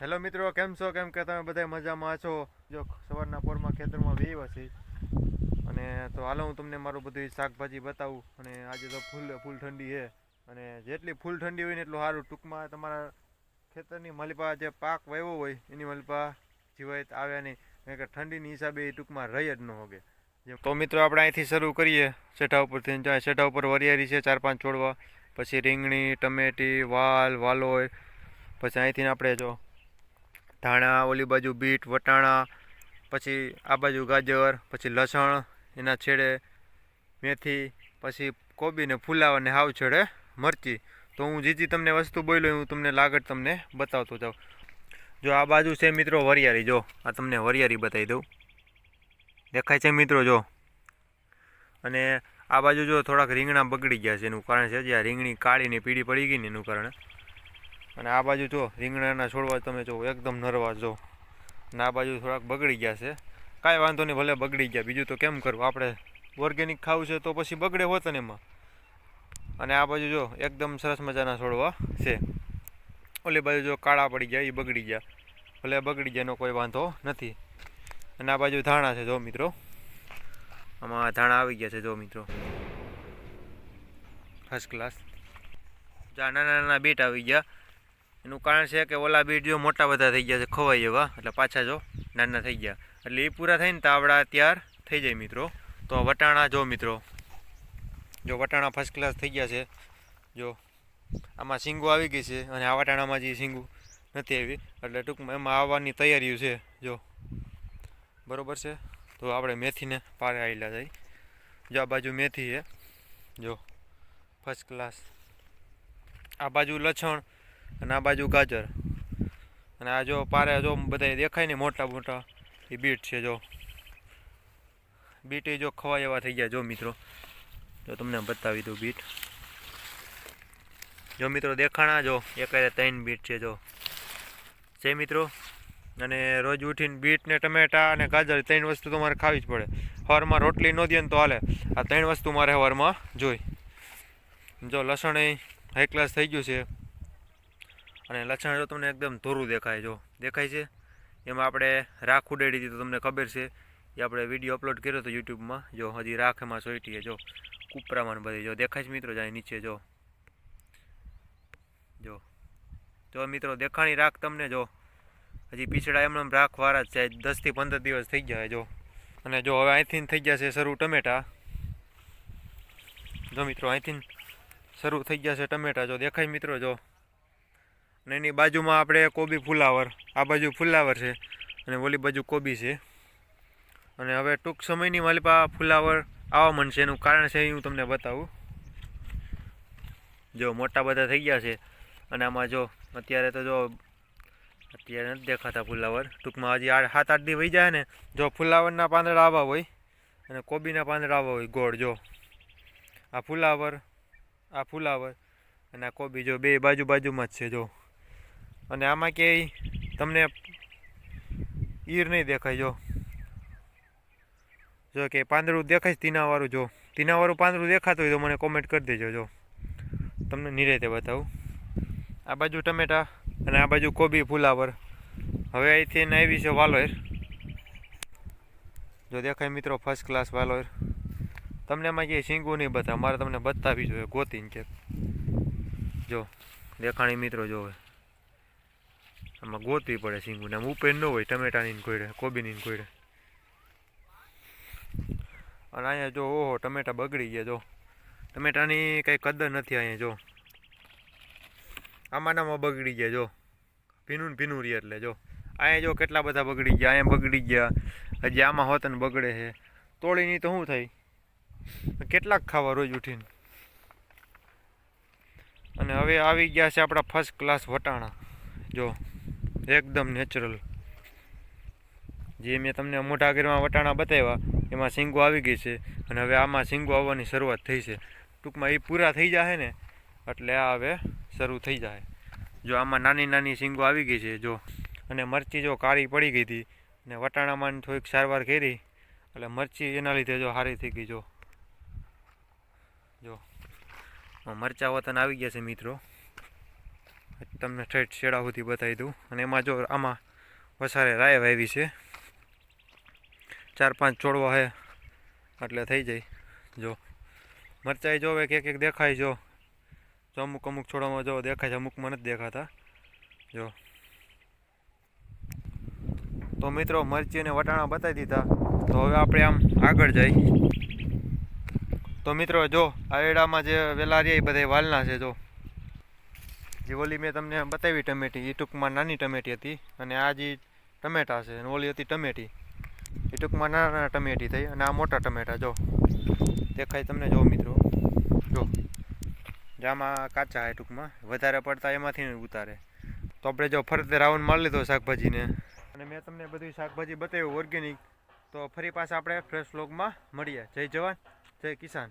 Hello મિત્રો, કેમ છો? કેમ કે તમે બધા મજામાં છો? જો, સવારના પોરમાં ખેતરમાં વેવ હશે અને તો હાલો હું તમને મારું બધું શાકભાજી બતાવું. અને આજે તો ફૂલ ફૂલ ઠંડી છે. અને જેટલી ફૂલ ઠંડી હોય ને એટલું સારું. ટૂંકમાં તમારા ખેતરની મલપા જે પાક વાવ્યો હોય, એની મલપા જીવાય આવ્યા નહીં. કારણ કે ઠંડીની હિસાબે એ ટૂંકમાં રહી જ ન હોગે. તો મિત્રો, આપણે અહીંથી શરૂ કરીએ. સેઠા ઉપરથી જ્યાં સેઠા ઉપર વરિયારી છે, ચાર પાંચ છોડવા. પછી રીંગણી, ટમેટી, વાલ, વાલોય. પછી અહીંથી આપણે જો ધાણા, ઓલી બાજુ બીટ, વટાણા, પછી આ બાજુ ગાજર, પછી લસણ, એના છેડે મેથી, પછી કોબીને ફૂલાવાને હાવ છેડે મરચી. તો હું જે જે તમને વસ્તુ બોલ્યો હું તમને લાગટ તમને બતાવતો જાઉં. જો આ બાજુ છે મિત્રો વરિયાળી, જો આ તમને વરિયાળી બતાવી દઉં. દેખાય છે મિત્રો, જો. અને આ બાજુ જો થોડાક રીંગણા બગડી ગયા છે, એનું કારણ છે જે આ રીંગણી કાળી ને પીળી પડી ગઈ ને એનું કારણ. અને આ બાજુ જો રીંગણાના છોડવા તમે જો એકદમ નરવા જો. અને આ બાજુ થોડાક બગડી ગયા છે. કાંઈ વાંધો નહીં, ભલે બગડી ગયા. બીજું તો કેમ કરવું? આપણે ઓર્ગેનિક ખાવું છે તો પછી બગડે હોત ને એમાં. અને આ બાજુ જો એકદમ સરસ મજાના છોડવા છે. ઓલી બાજુ જો કાળા પડી ગયા એ બગડી ગયા. ભલે બગડી ગયા, એનો કોઈ વાંધો નથી. અને આ બાજુ ધાણા છે જો મિત્રો. આમાં ધાણા આવી ગયા છે જો મિત્રો. ફર્સ્ટ ક્લાસ નાના નાના બેટ આવી ગયા. એનું કારણ છે કે ઓલા બીટ જો મોટા બધા થઈ ગયા છે ખવાઈ જવા એટલે પાછા જો, નાના થઈ ગયા. એટલે એ પૂરા થઈને તાવડા તૈયાર થઈ જાય મિત્રો. તો વટાણા જો મિત્રો. જો વટાણા ફર્સ્ટ ક્લાસ થઈ ગયા છે. જો, આમાં શીંગો આવી ગઈ છે અને આ વટાણામાં જે શીંગું નથી આવી. એટલે ટૂંકમાં એમાં આવવાની તૈયારીઓ છે. જો, બરોબર છે? તો આપણે મેથીને પારે આવેલા જાય. જો, આ બાજુ મેથી છે. જો ફર્સ્ટ ક્લાસ આ બાજુ લસણ અને આ બાજુ ગાજર. અને આ જો પારે જો બધા દેખાય ને મોટા મોટા, એ બીટ છે જો. બીટ એ જો ખવાય એવા થઈ ગયા જો મિત્રો. જો તમને બતાવી દઉં બીટ. જો મિત્રો દેખાણા જો, એક ત્રણ બીટ છે જો. છે મિત્રો? અને રોજ ઉઠીને બીટ ને ટમેટા અને ગાજર ત્રણ વસ્તુ તો મારે ખાવી જ પડે. સવારમાં રોટલી ન દે ને તો હાલે. આ ત્રણ વસ્તુ મારે સવારમાં જોઈ. જો લસણ એ હાઈ ક્લાસ થઈ ગયું છે. અને લસણ જો તમને એકદમ ધોરું દેખાય જો. દેખાય છે? એમાં આપણે રાખ ઉડાડી હતી તો તમને ખબર છે. એ આપણે વીડિયો અપલોડ કર્યો હતો યુટ્યુબમાં. જો હજી રાખ એમાં સોઈટીએ જો. કૂપરામાં બધી, જો. દેખાય છે મિત્રો જાય નીચે, જો. જો. જો મિત્રો દેખાણી રાખ તમને, જો. હજી પીછડા એમને એમ રાખ વારા જ છે. દસથી પંદર દિવસ થઈ ગયા જો. અને જો હવે અહીંથી થઈ ગયા છે શરૂ ટમેટા. જો મિત્રો અહીંથી શરૂ થઈ ગયા છે ટમેટા, જો. દેખાય મિત્રો, જો. અને એની બાજુમાં આપણે કોબી ફુલાવર. આ બાજુ ફુલાવર છે અને ઓલી બાજુ કોબી છે. અને હવે ટૂંક સમયની મારી પાસે ફુલાવર આવવા માંડશે. એનું કારણ છે હું તમને બતાવું. જો મોટા બધા થઈ ગયા છે. અને આમાં જો અત્યારે તો જો અત્યારે નથી દેખાતા ફુલાવર. ટૂંકમાં હજી આઠ સાત આઠ દી વહી જાય ને, જો ફુલાવરના પાંદડા આવા હોય અને કોબીના પાંદડા આવા હોય, ગોળ જો. આ ફુલાવર આ ફુલાવર અને આ કોબી જો બે બાજુ બાજુમાં જ છે, જો. અને આમાં ક્યાંય તમને ઈર નહીં દેખાય, જો. જો કે પાંદડું દેખાય તીનાવાળું જો. તીનાવાળું પાંદડું દેખાતું હોય તો મને કોમેન્ટ કરી દેજો, જો. તમને નિરેતે બતાવું. આ બાજુ ટમેટા અને આ બાજુ કોબી ફુલાવર. હવે અહીંથી આવી છે વાલોર જો દેખાય મિત્રો ફર્સ્ટ ક્લાસ વાલોર તમને એમાં ક્યાંય શીંગું નહીં બતાવે. મારે તમને બતાવી જોઈએ, ગોતીને કે. જો, દેખાણી મિત્રો, જો હવે. આમાં ગોતવી પડે સિંગુને. આમ ઉપર ન હોય, ટમેટાની કોઈડે કોબીની કોઈડે અને અહીંયા જો, ઓહો, ટમેટા બગડી ગયા, જો. ટમેટાની કંઈ કદર નથી અહીંયા, જો. આમાં નામાં બગડી ગયા, જો. ભીનું ભીનું રહી એટલે, જો. અહીંયા જો કેટલા બધા બગડી ગયા, અહીંયા બગડી ગયા. હજી આમાં હોત ને બગડે છે તોડીની તો શું થાય? કેટલાક ખાવા રોજ ઉઠીને. અને હવે આવી ગયા છે આપણા ફર્સ્ટ ક્લાસ વટાણા, જો. એકદમ નેચરલ જે મેં તમને મોટા ઘરમાં વટાણા બતાવ્યા, એમાં શીંગો આવી ગઈ છે અને હવે આમાં શીંગો આવવાની શરૂઆત થઈ છે. ટૂંકમાં એ પૂરા થઈ જાય ને, એટલે આ હવે શરૂ થઈ જાય જો આમાં નાની નાની શીંગો આવી ગઈ છે, જો. અને મરચી જો કાળી પડી ગઈ હતી અને વટાણામાં થોડીક સારવાર કરી, એટલે મરચી એના લીધે જો સારી થઈ ગઈ, જો. જો. મરચા વતન આવી ગયા છે મિત્રો. તમને ઠેઠ શેડા સુધી બતાવી દઉં. અને એમાં જો આમાં વસારે રાય વાવી છે. ચાર પાંચ છોડવા છે એટલે થઈ જાય. જો મરચાઈ જો એક એક દેખાય જો. જો અમુક અમુક છોડવામાં જો દેખાય છે, અમુકમાં નથી દેખાતા. જો. તો મિત્રો, મરચી અને વટાણા બતાવી દીધા. તો હવે આપણે આમ આગળ જઈ. તો મિત્રો, જો આ જે વેલારિયા એ બધા વાલના છે, જો. જે ઓલી મેં તમને બતાવી ટમેટી એ ટૂંકમાં નાની ટમેટી હતી અને આ જે ટમેટા છે અને ઓલી હતી ટમેટી. એ ટૂંકમાં નાના નાના ટમેટી થઈ અને આ મોટા ટમેટા, જો. દેખાય તમને, જો મિત્રો. જો. જામાં કાચા હોય ટૂંકમાં, વધારે પડતા એમાંથી ઉતારે. તો આપણે જો ફરતે રાઉન્ડ મારી લીધો શાકભાજીને. અને મેં તમને બધી શાકભાજી બતાવ્યું ઓર્ગેનિક તો ફરી પાછા આપણે ફ્રેશ લોગમાં મળીએ. જય જવાન, જય કિસાન.